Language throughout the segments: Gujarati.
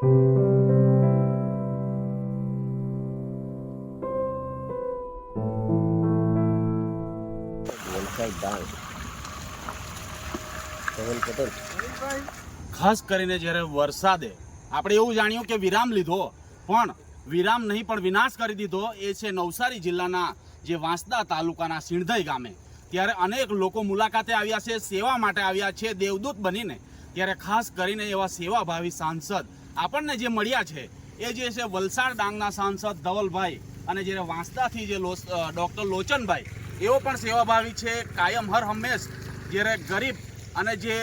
ખાસ કરીને જ્યારે વરસાદે, આપણે એવું જાણ્યું કે વિરામ લીધો, પણ વિરામ નહીં, પણ વિનાશ કરી દીધો, એ છે નવસારી જિલ્લાના જે વાંસદા તાલુકાના સિંધઈ ગામે. ત્યારે અનેક લોકો મુલાકાતે આવ્યા છે, સેવા માટે આવ્યા છે, દેવદૂત બનીને. ત્યારે ખાસ કરીને એવા સેવાભાવી સાંસદ આપણને જે મળ્યા છે, એ જે છે વલસાડ ડાંગના સાંસદ ધવલભાઈ અને જ્યારે વાંસદાથી જે ડૉક્ટર લોચનભાઈ એવો પણ સેવાભાવી છે, કાયમ હર હંમેશ જ્યારે ગરીબ અને જે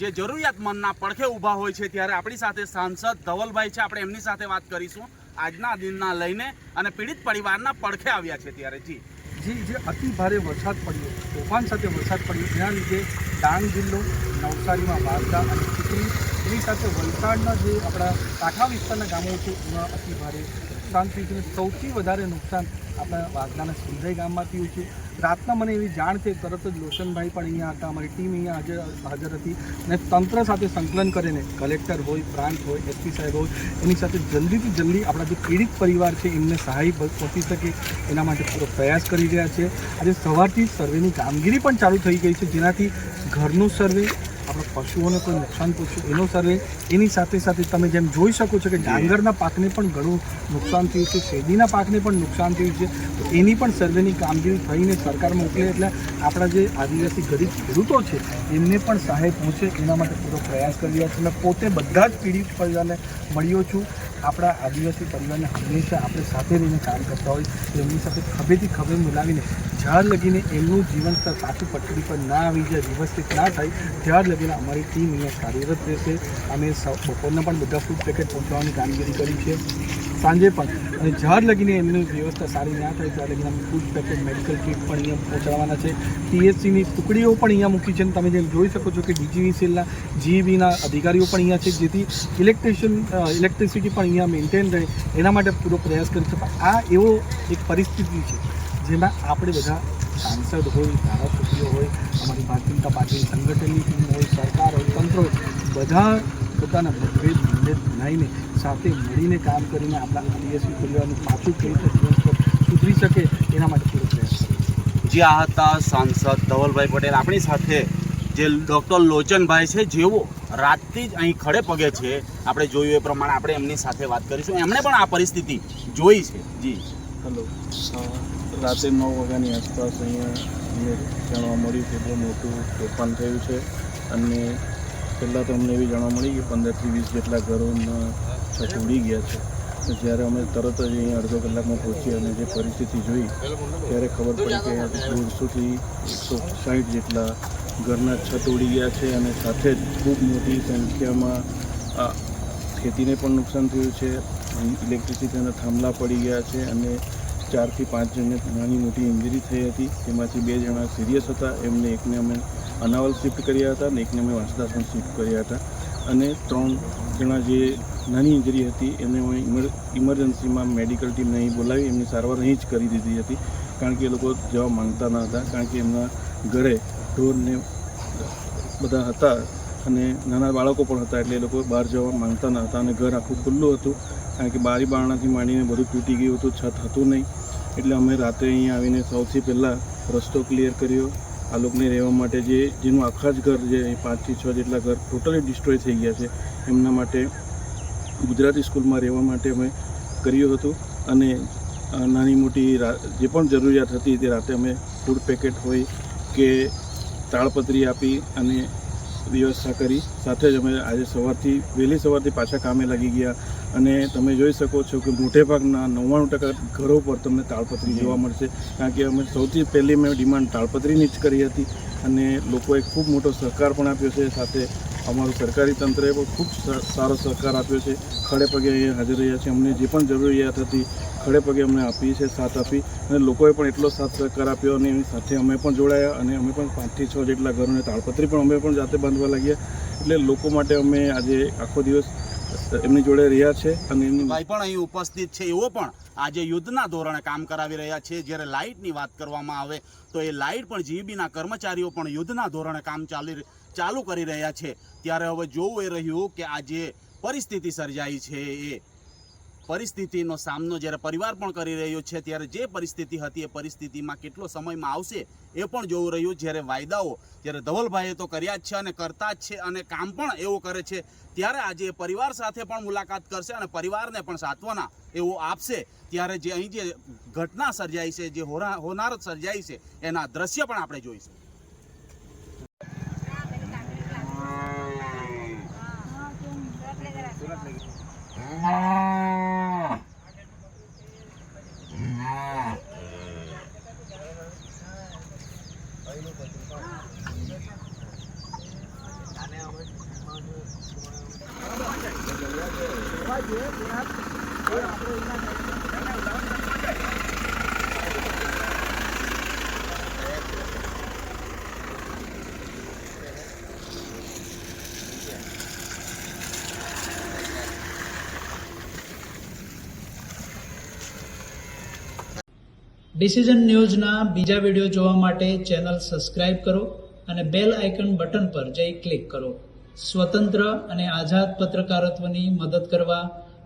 જે જરૂરિયાતમંદના પડખે ઊભા હોય છે ત્યારે આપણી સાથે સાંસદ ધવલભાઈ છે. આપણે એમની સાથે વાત કરીશું આજના દિનના લઈને અને પીડિત પરિવારના પડખે આવ્યા છે ત્યારે. જી. જી, જે અતિ ભારે વરસાદ પડ્યો, તોફાન સાથે વરસાદ પડ્યો, જેના લીધે ડાંગ જિલ્લો નવસારીમાં વાર્તા અને ચીખલી એની સાથે વલસાડના જે આપણા કાંઠા વિસ્તારના ગામો છે, એમાં અતિ ભારે નુકસાન થયું છે સૌથી વધારે નુકસાન આપણા વાઘનાના સુંદરાઈ ગામમાં થયું છે. રાતના મને એવી જાણ થઈ તરત જ લોશનભાઈ પણ અહીંયા હતા, અમારી ટીમ અહીંયા હાજર હાજર હતી અને તંત્ર સાથે સંકલન કરીને કલેક્ટર હોય, પ્રાંત હોય, એસપી સાહેબ હોય, એની સાથે જલ્દીથી જલ્દી આપણા જે પીડિત પરિવાર છે, એમને સહાય પહોંચી શકે એના માટે પૂરો પ્રયાસ કરી રહ્યા છે. આજે સવારથી સર્વેની કામગીરી પણ ચાલુ થઈ ગઈ છે, જેનાથી ઘરનું સર્વે આપણા પશુઓને કોઈ નુકસાન પહોંચ્યું એનો સર્વે એની સાથે સાથે તમે જેમ જોઈ શકો છો કે ડાંગરના પાકને પણ ઘણું નુકસાન થયું છે શેરડીના પાકને પણ નુકસાન થયું છે. તો એની પણ સર્વેની કામગીરી થઈને સરકાર મોકલે એટલે આપણા જે આદિવાસી ગરીબ ખેડૂતો છે એમને પણ સહાય પહોંચે. એના માટે પૂરો પ્રયાસ કરી રહ્યા છે મેં પોતે બધા જ પીડિત પરિવારને મળ્યો છું. આપણા આદિવાસી પરિવારને હંમેશા આપણે સાથે રહીને કામ કરતા હોય એમની સાથે ખભેથી ખભે મિલાવીને જ્યાર લગીને એમનું જીવન સ્તર પાછું પટડી પર ના આવી જાય વ્યવસ્થિત ના થાય ત્યાર લગીને અમારી ટીમ અહીંયા કાર્યરત રહેશે. અમે બપોરના પણ બધા ફૂડ પેકેટ પહોંચાડવાની કામગીરી કરી છે. સાંજે પણ અને જ્યાર લગીને એમની વ્યવસ્થા સારી ના થાય ત્યાં લગીને અમે ફૂડ પેકેટ મેડિકલ કિટ પણ અહીંયા પહોંચાડવાના છે. ટીએસસીની ટુકડીઓ પણ અહીંયા મૂકી છે અને તમે જેમ જોઈ શકો છો કે ડીજીવીસીએલના જીબીના અધિકારીઓ પણ અહીંયા છે, જેથી ઇલેક્ટ્રિશિયન ઇલેક્ટ્રિસિટી પણ અહીંયા મેન્ટેન રહે. એના માટે પૂરો પ્રયાસ કરી પણ આ એવો એક પરિસ્થિતિ છે, જેમાં આપણે બધા સાંસદ હોય, ધારાસભ્યો હોય, અમારી ભારતીય જનતા પાર્ટીની સંગઠનની ટીમ હોય, સરકાર હોય, તંત્ર હોય, બધા પોતાના મતભેદ મતભેદ બનાવીને સાથે મળીને કામ કરીને આપણા આદિવાસી પરિવારનું પાછું કઈ રીતે સુધરી શકે એના માટે પૂરો પ્રયાસ જે આ હતા સાંસદ ધવલભાઈ પટેલ આપણી સાથે જે ડૉક્ટર લોચનભાઈ છે જેઓ રાતથી જ અહીં ખડે પગે છે. આપણે જોયું એ પ્રમાણે આપણે એમની સાથે વાત કરીશું. એમણે પણ આ પરિસ્થિતિ જોઈ છે. જી. હલો. રાતે નવ વાગ્યાની આસપાસ અહીંયા જાણવા મળ્યું કે બહુ મોટું તોફાન થયું છે. અને પહેલાં તો અમને એવી જાણવા મળી કે પંદરથી વીસ જેટલા ઘરોના છત ઉડી ગયા છે. જ્યારે અમે તરત જ અહીંયા અડધો કલાકમાં પહોંચી અને જે પરિસ્થિતિ જોઈ, ત્યારે ખબર પડી કે દોઢસોથી એકસો સાઠ જેટલા ઘરના છત ઉડી ગયા છે અને સાથે જ ખૂબ મોટી સંખ્યામાં, આ ખેતીને પણ નુકસાન થયું છે ઇલેક્ટ્રિસિટીના થાંભલા પડી ગયા છે અને ચારથી પાંચ જણને નાની મોટી ઇન્જરી થઈ હતી. તેમાંથી બે જણા સિરિયસ હતા. એમને એકને અમે અનાવલ શિફ્ટ કર્યા હતા અને એકને અમે વાંસદાસન શિફ્ટ કર્યા હતા. અને ત્રણ જણા જે નાની ઇન્જરી હતી, એને અમે ઇમરજન્સીમાં મેડિકલ ટીમને અહીં બોલાવી, એમની સારવાર અહીં જ કરી દીધી હતી. કારણ કે એ લોકો જવા માંગતા ન હતા, કારણ કે એમના ઘરે ઢોરને બધા હતા અને નાના બાળકો પણ હતા, એટલે એ લોકો બહાર જવા માંગતા ન હતા અને ઘર આખું ખુલ્લું હતું. કારણ કે બારી બારણાથી માંડીને બધું તૂટી ગયું હતું, છત હતું નહીં. એટલે અમે રાતે અહીંયા આવીને સૌથી પહેલાં રસ્તો ક્લિયર કર્યો. આ લોકોને રહેવા માટે જે, જેનું આખા જ ઘર જે પાંચથી છ જેટલા ઘર ટોટલી ડિસ્ટ્રોય થઈ ગયા છે, એમના માટે ગુજરાતી સ્કૂલમાં રહેવા માટે અમે કર્યું હતું અને નાની મોટી જે પણ જરૂરિયાત હતી તે રાતે અમે ફૂડ પેકેટ હોય કે તાળપત્રી આપી અને વ્યવસ્થા કરી. સાથે જ અમે આજે સવારથી, વહેલી સવારથી પાછા કામે લાગી ગયા. અને તમે જોઈ શકો છો કે મોટે ભાગના નવ્વાણું ટકા ઘરો પર તમને તાળપત્રી જોવા મળશે. કારણ કે અમે સૌથી પહેલી મેં ડિમાન્ડ તાળપત્રીની જ કરી હતી અને લોકોએ ખૂબ મોટો સહકાર પણ આપ્યો છે. સાથે અમારું સરકારી તંત્રએ પણ ખૂબ સ- સારો સહકાર આપ્યો છે. ખડે પગે અહીંયા હાજર રહ્યા છે. અમને જે પણ જરૂરિયાત હતી ખડે પગે અમને આપી છે સાથ આપી. અને લોકોએ પણ એટલો સાથ સહકાર આપ્યો અને એની સાથે અમે પણ જોડાયા અને અમે પણ પાંચથી છ જેટલા ઘરોને તાળપત્રી પણ અમે પણ જાતે બાંધવા લાગ્યા. એટલે લોકો માટે અમે આજે આખો દિવસ એમની જોડે રહ્યા છે અને એમની ભાઈ પણ અહીં ઉપસ્થિત છે. એવો પણ આજે યુદ્ધના ધોરણે કામ કરાવી રહ્યા છે. જ્યારે લાઇટની વાત કરવામાં આવે તો એ લાઇટ પણ જીબીના કર્મચારીઓ પણ યુદ્ધના ધોરણે કામ ચાલી ચાલુ કરી રહ્યા છે. ત્યારે હવે જોવું એ રહ્યું કે આ જે પરિસ્થિતિ સર્જાઈ છે એ પરિસ્થિતિનો સામનો જ્યારે પરિવાર પણ કરી રહ્યો છે, ત્યારે જે પરિસ્થિતિ હતી એ પરિસ્થિતિમાં કેટલો સમયમાં આવશે એ પણ જોવું રહ્યું. જ્યારે વાયદાઓ, જ્યારે ધવલભાઈએ તો કર્યા જ છે અને કરતા જ છે અને કામ પણ એવું કરે છે, ત્યારે આજે પરિવાર સાથે પણ મુલાકાત કરશે અને પરિવારને પણ સાંત્વના એવું આપશે. ત્યારે જે અહીં જે ઘટના સર્જાઈ છે, જે હોનાર સર્જાઈ છે, એના દ્રશ્ય પણ આપણે જોઈશું. ડિસિઝન ન્યૂઝના બીજા વીડિયો જોવા માટે ચેનલ સબસ્ક્રાઇબ કરો અને બેલ આઇકન બટન પર જઈ ક્લિક કરો. સ્વતંત્ર અને આઝાદ પત્રકારત્વની મદદ કરવા